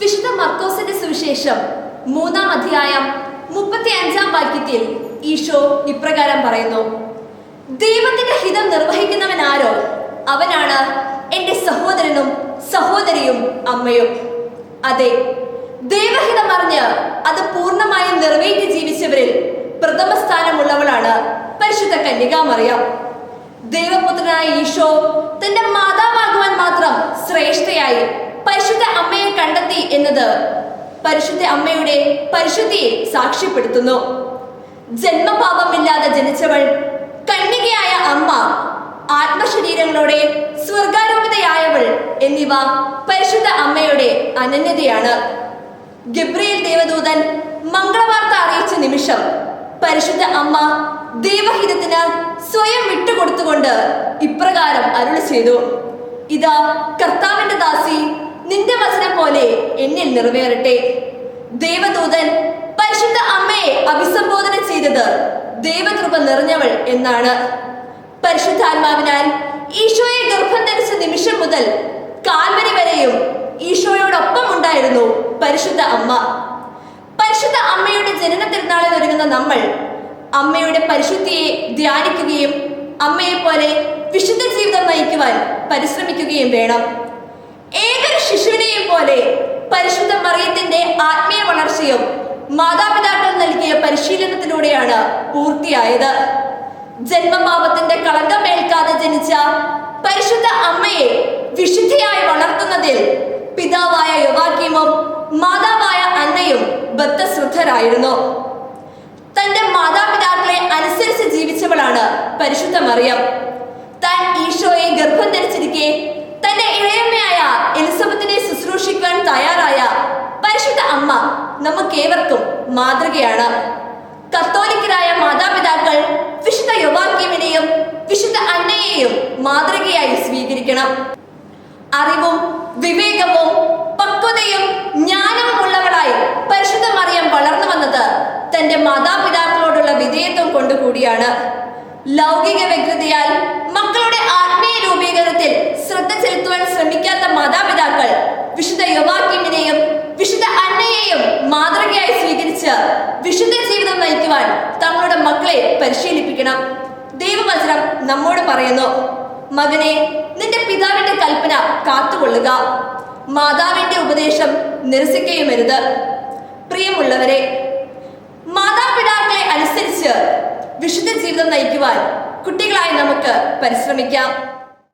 വിശുദ്ധ മർക്കോസിന്റെ സുവിശേഷം മൂന്നാം അധ്യായം മുപ്പത്തി അഞ്ചാം വാക്യത്തിൽ ഈശോ ഇപ്രകാരം പറയുന്നു ദൈവത്തിന്റെ ഹിതം നിർവഹിക്കുന്നവൻ ആരോ? അവനാണ് എന്റെ സഹോദരനും സഹോദരിയും അമ്മയും. അതെ ദൈവഹിതം അറിഞ്ഞ് അത് പൂർണമായും നിറവേറ്റി ജീവിച്ചവരിൽ പ്രഥമ സ്ഥാനമുള്ളവളാണ് പരിശുദ്ധ കന്യകാമറിയാം ദൈവപുത്രനായ ഈശോ തന്റെ മാതാവാകുവാൻ മാത്രം ശ്രേഷ്ഠയായി എന്നത് പരിശുദ്ധ അമ്മയുടെ പരിശുദ്ധിയെ സാക്ഷ്യപ്പെടുത്തുന്നു. ജന്മപാപമില്ലാതെ ജനിച്ചവൾ കന്യകയായ അമ്മ ആത്മശരീരങ്ങളോടെ സ്വർഗാരോപിതയായവൾ എന്നിവ പരിശുദ്ധ അമ്മയുടെ അനന്യതയാണ്. ഗബ്രിയേൽ ദേവദൂതൻ മംഗളവാർത്ത അറിയിച്ച നിമിഷം പരിശുദ്ധ അമ്മ ദൈവഹിതത്തിന് സ്വയം വിട്ടുകൊടുത്തുകൊണ്ട് ഇപ്രകാരം അരുളി ചെയ്തു. ഇതാ കർത്താവിന്റെ ദാസി നിന്റെ വചനം പോലെ എന്നിൽ നിറവേറട്ടെ. ദേവദൂതൻ പരിശുദ്ധ അമ്മയെ അഭിസംബോധന ചെയ്തത് ദൈവകൃപ നിറഞ്ഞവൾ എന്നാണ്. പരിശുദ്ധാത്മാവിനാൽ ഈശോയെ ഗർഭം ധരിച്ച നിമിഷം മുതൽ കാൽവരി വരെയും ഈശോയോടൊപ്പം ഉണ്ടായിരുന്നു പരിശുദ്ധ അമ്മ. പരിശുദ്ധ അമ്മയുടെ ജനന തിരുനാളിൽ ഒരുങ്ങുന്ന നമ്മൾ അമ്മയുടെ പരിശുദ്ധിയെ ധ്യാനിക്കുകയും അമ്മയെ പോലെ വിശുദ്ധ ജീവിതം നയിക്കുവാൻ പരിശ്രമിക്കുകയും വേണം. ശിശുവിനെയും പോലെ പരിശുദ്ധ മറിയത്തിന്റെ ആത്മീയ വളർച്ചയും മാതാപിതാക്കൾ നൽകിയ പരിശീലനത്തിലൂടെയാണ് പൂർത്തിയായത്. ജന്മപാപത്തിന്റെ കളങ്കമേൽക്കാതെ ജനിച്ച പരിശുദ്ധ അമ്മയെ വിശുദ്ധിയായി വളർത്തുന്നതിൽ പിതാവായ യുവാക്യമും മാതാവായ അന്നയും ബദ്ധശ്രദ്ധരായിരുന്നു. തന്റെ മാതാപിതാക്കളെ അനുസരിച്ച് ജീവിച്ചവളാണ് പരിശുദ്ധ മറിയം. താൻ ഈശോയെ അമ്മ നമുക്കേവർക്കും മാതൃകയാണ്. കത്തോലിക്കരായ മാതാപിതാക്കൾ വിശുദ്ധ യുവാക്യമിനെയും വിശുദ്ധ അന്നയെയും മാതൃകയായി സ്വീകരിക്കണം. അറിവും വിവേകവും പക്വതയും ജ്ഞാനവും ഉള്ളവളായി പരിശുദ്ധ മറിയം വളർന്നു വന്നത് തന്റെ മാതാപിതാക്കളോടുള്ള വിധേയത്വം കൊണ്ടുകൂടിയാണ്. ലൗകിക വ്യഗ്രതയാൽ മക്കളുടെ ആത്മീയ രൂപീകരണത്തിൽ ശ്രദ്ധ ചെലുത്തുവാൻ ശ്രമിക്കാത്ത മാതാപിതാക്കൾ വിശുദ്ധ യുവാക്യമിനെയും വിശുദ്ധ അന്നയെയും മാതൃകയായി സ്വീകരിച്ച് വിശുദ്ധ നയിക്കുവാൻ തങ്ങളുടെ മക്കളെ പരിശീലിപ്പിക്കണം. ദൈവവചനം നമ്മോട് പറയുന്നു മകനെ നിന്റെ പിതാവിന്റെ കൽപ്പന കാത്തുകൊള്ളുക. മാതാവിന്റെ ഉപദേശം നിരസിക്കുകയുമരുത്. പ്രിയമുള്ളവരെ മാതാപിതാക്കളെ അനുസരിച്ച് വിശുദ്ധ ജീവിതം നയിക്കുവാൻ കുട്ടികളായി നമുക്ക് പരിശ്രമിക്കാം.